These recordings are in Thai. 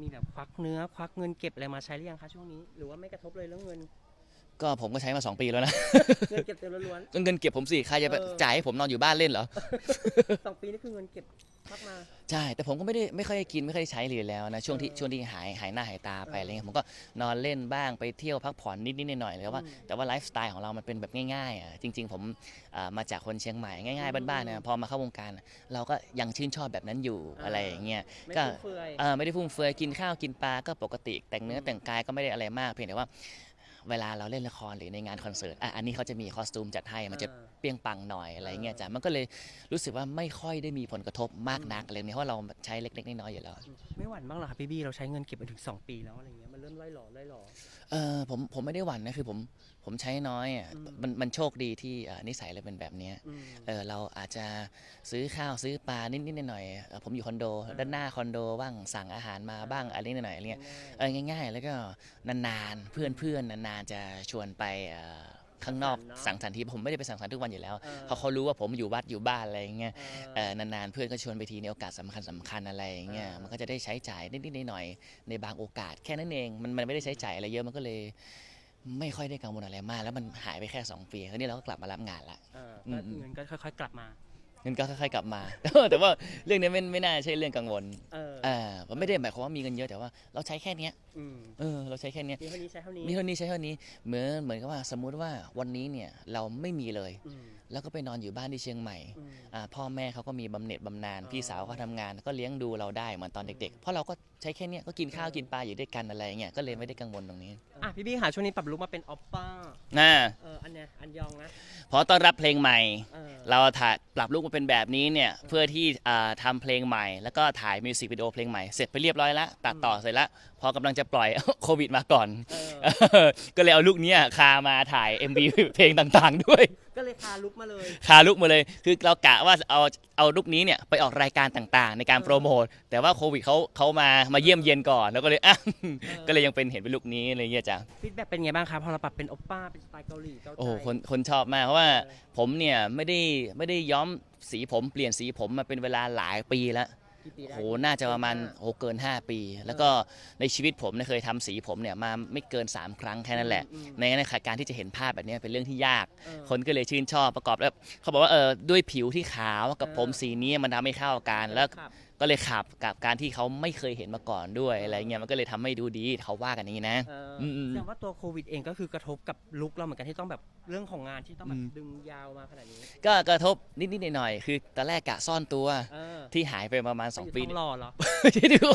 มีแบบควักเนื้อควักเงินเก็บอะไรมาใช้หรือยังคะช่วงนี้ หรือว่าไม่กระทบเลยเรื่องเงิน ก็ผมก็ใช้มา2ปีแล้วนะ เงินเก็บเต็มล้วน ก็เงินเก็บผมสิใครจะไปเออ จ่ายให้ผมนอนอยู่บ้านเล่นเหรอ ๆสองปีนี่คือเงินเก็บ ควักมา ใช่ แต่ผมก็ไม่ได้ไม่ค่อยกินไม่ค่อยใช้เลยแล้วนะช่วงที่เออช่วงที่หายหายหน้าหายตาไปเออออะไรเงี้ยผมก็นอนเล่นบ้างไปเที่ยวพักผ่อนนิดนิดหน่อยๆแต่ว่าอืมแต่ว่าไลฟ์สไตล์ของเรามันเป็นแบบง่ายๆอะจริง ๆ ผมอ่ามาจากคนเชียงใหม่ง่ายอืมๆบ้านๆนะพอมาเข้าวงการเราก็ยังชื่นชอบแบบนั้นอยู่อ่า อะไรอย่างเงี้ยไม่ก็ฟุ่มเฟือย เออไม่ได้ฟุ่มเฟือยกินข้าวกินปลาก็ปกติแต่งเนื้ออืมแต่งกายก็ไม่ได้อะไรมากเพียงแต่ว่า เวลาเราเล่นละครหรือในงานคอนเสิร์ตอะอันนี้เขาจะมีคอสตูมจัดให้มันจะอ่าเปรี้ยงปังหน่อยอะไรเงี้ยเออจ้ะมันก็เลยรู้สึกว่าไม่ค่อยได้มีผลกระทบมากนักเลยเนี่ยเพราะเราใช้เล็กๆน้อยๆอยู่แล้ว ไม่หวั่นบ้างเหรอคะพี่บี้เราใช้เงินเก็บมาถึง 2 ปีแล้วอะไรเงี้ยมันเริ่มไล่หล่อไล่หล่อเออผมผมไม่ได้หวั่นนะคือผมผมใช้น้อยอะอืมมันมันโชคดีที่อ่านิสัยเราเป็นแบบเนี้ยอืมเออเราอาจจะซื้อข้าวซื้อปลานิดๆหน่อยๆเอ่อผมอยู่คอนโดอ่าด้านหน้าคอนโดบ้างสั่งอาหารมาบ้างอะไรนิดหน่อยๆอะไรเงี้ยง่ายเออง่าย ๆ แล้วก็นานๆเพื่อนเพื่อนนานๆจะชวนไปเอ่อข้างนอกสังสรรค์เนอะสังสรรค์ที่ผมไม่ได้ไปสังสรรค์ทุกวันอยู่แล้วๆเออเพราะเขารู้ว่าผมอยู่วัดอยู่บ้านอะไรอย่างเงี้ยเอเอออนานๆเพื่อนก็ชวนไปทีในโอกาสสำคัญสำคัญอะไรอย่างเงี้ยอ่ามัมันก็จะได้ใช้จ่ายนิดๆหน่อยๆในบางโอกาสแค่นั้นเองมันมันไม่ได้ใช้จ่ายอะไรเยอะมันก็เลยไม่ค่อยได้กังวลอะไรมาก แล้วมันหายไปแค่สองปีคราวนี้เราก็กลับมารับงานละเอออืก็มอืมเงินก็ค่อย ๆ กลับมาเงินก็ค่อยๆกลับมา แต่ว่าเรื่องนี้ไม่ไม่น่าใช่เรื่องกังวลเออเออมันไม่ได้หมายความว่ามีเงินเยอะแต่ว่าเราใช้แค่เนี้ย อืมเออเราใช้แค่เนี้ยมีเท่านี้ใช้เท่านี้มีเท่านี้ใช้เท่านี้เหมือนเหมือนกับว่าสมมุติว่าวันนี้เนี่ยเราไม่มีเลย อืมแล้วก็ไปนอนอยู่บ้านที่เชียงใหม่อืม อ่าพ่อแม่เขาก็มีบำเหน็จบำนาญอ๋อพี่สาวก็ทำงานก็เลี้ยงดูเราได้เหมือนตอนเด็ก ๆ เพราะเราก็ใช้แค่เนี้ยก็กินข้าวเออกินปลาอยู่ด้วยกันอะไรอย่างเงี้ยก็เลยไม่ได้กังวลตรงนี้อะพี่บี้ค่ะช่วงนี้ปรับลุกมาเป็นออปป้านะเอออันเนี้ยอันยองนะพอต้อนรับเพลงใหม่ เออเราถ่ายปรับลุกมาเป็นแบบนี้เนี่ยเพื่อที่อ่าทำเพลงใหม่ แล้วก็ถ่ายมิวสิกวิดีโอเพลงใหม่เสร็จไปเรียบร้อยแล้วตัดต่อเสร็จแล้วพอกำลังจะปล่อย โควิดมาก่อนเออก็เลยเอาลูกเนี้ยคามาถ่าย MV เพลงต่างๆ ด้วย ก็เลยพาลุกมาเลย คาลุกมาเลย คือเรากะว่าเอาเอาลุกนี้เนี่ยไปออกรายการต่างๆ ในการเออโปรโมท แต่ว่าโควิดเขาเขามามาเยี่ยมเยียนก่อน แล้วก็เลยอะออก็เลยยังเป็นเห็นเป็นลุกนี้อะไรเงี้ยจ้ะฟีดแบ็กเป็นไงบ้างครับพอเราปรับเป็นโอปป้าเป็นสไตล์เกาหลีเกาใจโอ้โหคนคนชอบมากเพราะว่าเออผมเนี่ยไม่ได้ไม่ได้ย้อมสีผมเปลี่ยนสีผมมาเป็นเวลาหลายปีแล้ว กี่ปีได้ โหน่าจะประมาณห้โหเกิน 5 ปี แล้วก็ในชีวิตผมเนี่ยเคยทำสีผมเนี่ยมาไม่เกิน 3 ครั้งแค่นั้นแหละอืมในในการที่จะเห็นภาพแบบเนี้ยเป็นเรื่องที่ยาก เออคนก็เลยชื่นชอบประกอบแล้วเขาบอกว่าเออด้วยผิวที่ขาวกับเออ ผมสีนี้มันทำให้เข้ากันแล้ว ครับ ก็เลยขับกับการที่เขาไม่เคยเห็นมาก่อนด้วยอะไรเงี้ยมันก็เลยทำให้ดูดีเขาว่ากันอย่างนี้นะ เอออมๆแสดงว่าตัวโควิดเองก็คือกระทบกับลุกเราเหมือนกันที่ต้องแบบเรื่องของงานที่ต้องแบอืบม ดึงยาวมาขนาดนี้ก็กระทบนิดๆหน่อยๆคือตอนแรกกะซ่อนตัวเออที่หายไปประมาณ 2 ปี ต้อ งรอเหรอที่ดู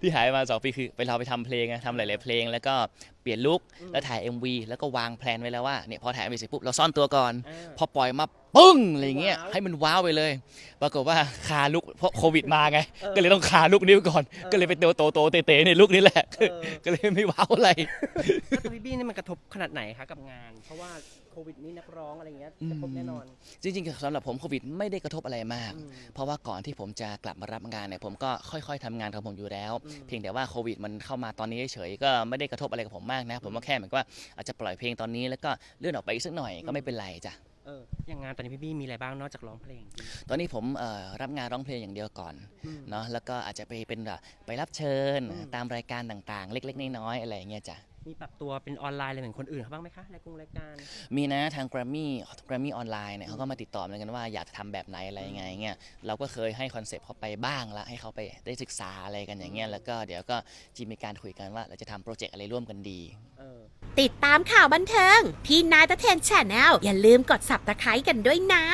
ที่หายไปประมาณ2ปีคือไปเราไปทำเพลงไงทำหลาย ๆ เพลง แล้วก็เปลี่ยนลุคอืมแล้วถ่าย MV แล้วก็วางแพลนไว้แล้วว่าเนี่ยพอถ่าย MV เสร็จปุ๊บเราซ่อนตัวก่อน เออพอปล่อยมา ปึ้งอะไรเงี้ยว้าวให้มันว้าวไปเลย ปรากฏว่าคาลุกเพราะโควิดมาไง เออก็เลยต้องคาลุกนิ้วก่อน เออ ก็เลยไปโตโตโตเตะๆในลุกนี้แหละ เออก็เลยไม่ว้าวอะไร แล้วตัวพี่บี้นี่มันกระทบขนาดไหนคะกับงาน เพราะว่าโควิดนี่นักร้องอะไรเงี้ยกระทบแน่นอนจริงๆสำหรับผมโควิดไม่ได้กระทบอะไรมาก อืม เพราะว่าก่อนที่ผมจะกลับมารับงานเนี่ยผมก็ค่อยๆทำงานของผมอยู่แล้ว อืม เพียงแต่ว่าโควิดมันเข้ามาตอนนี้เฉยๆก็ไม่ได้กระทบอะไรกับผมมากนะ ผมก็แค่เหมือนกับว่าอาจจะปล่อยเพลงตอนนี้แล้วก็เลื่อนออกไปอีกสักหน่อยก็ไม่เป็นไรจ้ะ เอออย่างงานตอนนี้พี่บี้มีอะไรบ้างนอกจากร้องเพลง ตอนนี้ผมเอ่อรับงานร้องเพลงอย่างเดียวก่อนอืม เนาะแล้วก็อาจจะไปเป็นแบบไปรับเชิญอืมตามรายการต่างๆ เล็กๆน้อยๆอะไรอย่างเงี้ยจ้ะ มีปรับตัวเป็นออนไลน์อะไรเหมือนคนอื่นเขาบ้างไหมคะรายกงรายการ มีนะทาง Grammy Grammy ออนไลน์เนี่ยเขาก็มาติดต่อเหมือนกันว่าอยากจะทำแบบไหนอะไรยังไงเงี้ยเราก็เคยให้คอนเซปต์เขาไปบ้างละให้เขาไปได้ศึกษาอะไรกันอย่างเงี้ยแล้วก็เดี๋ยวก็จะมีการคุยกันว่าเราจะทำโปรเจกต์อะไรร่วมกันดีเออติดตามข่าวบันเทิง พี่นายตะเทนแชนแนลอย่าลืมกด subscribe กันด้วยนะ